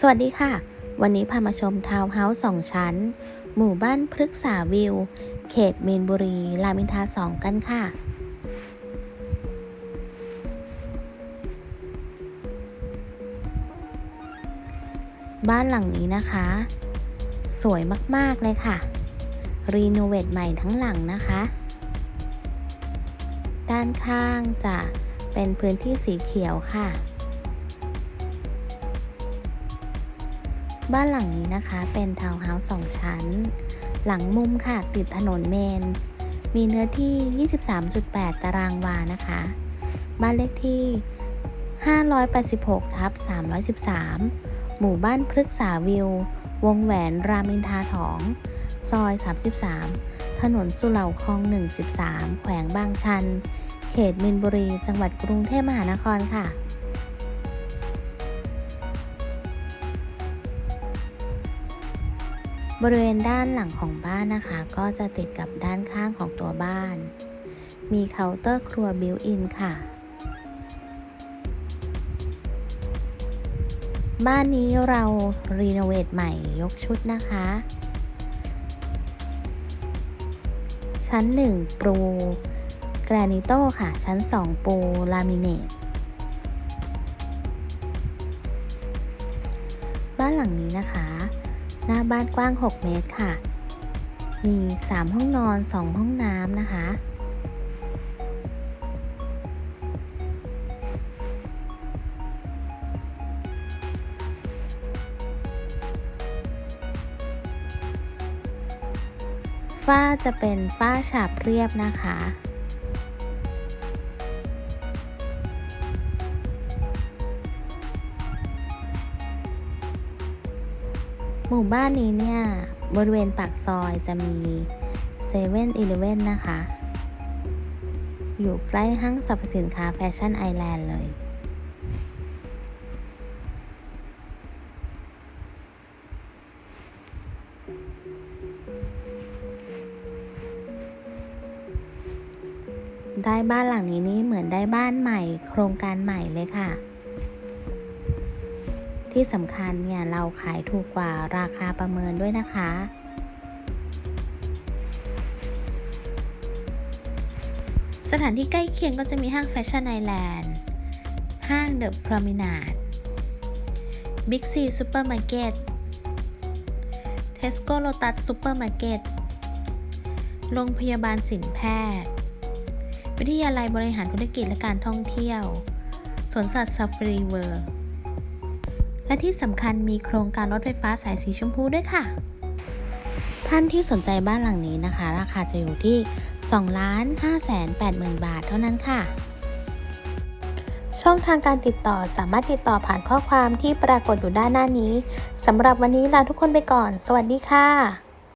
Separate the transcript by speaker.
Speaker 1: สวัสดีค่ะ วันนี้พามาชมทาวน์เฮาส์สองชั้น หมู่บ้านพฤกษาวิว เขตมีนบุรีรามอินทราสองกันค่ะ บ้านหลังนี้นะคะ สวยมาก ๆ เลยค่ะ รีโนเวทใหม่ทั้งหลังนะคะ ด้านข้างจะเป็นพื้นที่สีเขียวค่ะ บ้านหลังนี้นะคะเป็นทาวน์เฮาส์สองชั้น หลังมุมค่ะติดถนนเมน มีเนื้อที่ 23.8 ตารางวานะคะ บ้านเลขที่ 586ทับ313 หมู่บ้านพฤกษาวิว วงแหวนรามอินทราถอง ซอย 33 ถนนสุเหร่าคลอง 113 แขวงบางชัน เขตมินบุรี จังหวัดกรุงเทพมหานครค่ะ บริเวณด้านหลังของบ้านนะคะ ก็จะติดกับด้านข้างของตัวบ้าน มีเคาน์เตอร์ครัวบิวอินค่ะ บ้านนี้เรารีโนเวทใหม่ยกชุดนะคะ ชั้น 1 ปูแกรนิโต้ค่ะ ชั้น 2 ปูลามิเนตบ้านหลังนี้นะคะ หน้าบ้านกว้าง 6 เมตรค่ะ มี 3 ห้องนอน 2 ห้องน้ำนะคะ ฝ้าจะเป็นฝ้าฉาบเรียบนะคะ หมู่บ้านนี้เนี่ย บริเวณปากซอยจะมีเซเว่นอีเลเว่นนะคะ อยู่ใกล้ห้างสรรพสินค้าแฟชั่นไอแลนด์เลย ได้บ้านหลังนี้นี่เหมือนได้บ้านใหม่ โครงการใหม่เลยค่ะ ที่สำคัญเนี่ยเราขายถูกกว่าราคาประเมินด้วยนะคะ สถานที่ใกล้เคียงก็จะมีห้างแฟชั่นไอแลนด์ ห้างเดอะพรอมินาดบิ๊กซีซูเปอร์มาร์เก็ตเทสโก้โลตัสซูเปอร์มาร์เก็ตโรงพยาบาลสินแพทย์ วิทยาลัยบริหารธุรกิจและการท่องเที่ยว สวนสัตว์ซาฟารีเวิร์ และที่สำคัญมีโครงการรถไฟฟ้าสายสีชมพูด้วยค่ะ ท่านที่สนใจบ้านหลังนี้นะคะ ราคาจะอยู่ที่2ล้าน5แสน8หมื่นบาทเท่านั้นค่ะ ช่องทางการติดต่อสามารถติดต่อผ่านข้อความที่ปรากฏอยู่ด้านหน้านี้สำหรับวันนี้ลาทุกคนไปก่อน สวัสดีค่ะ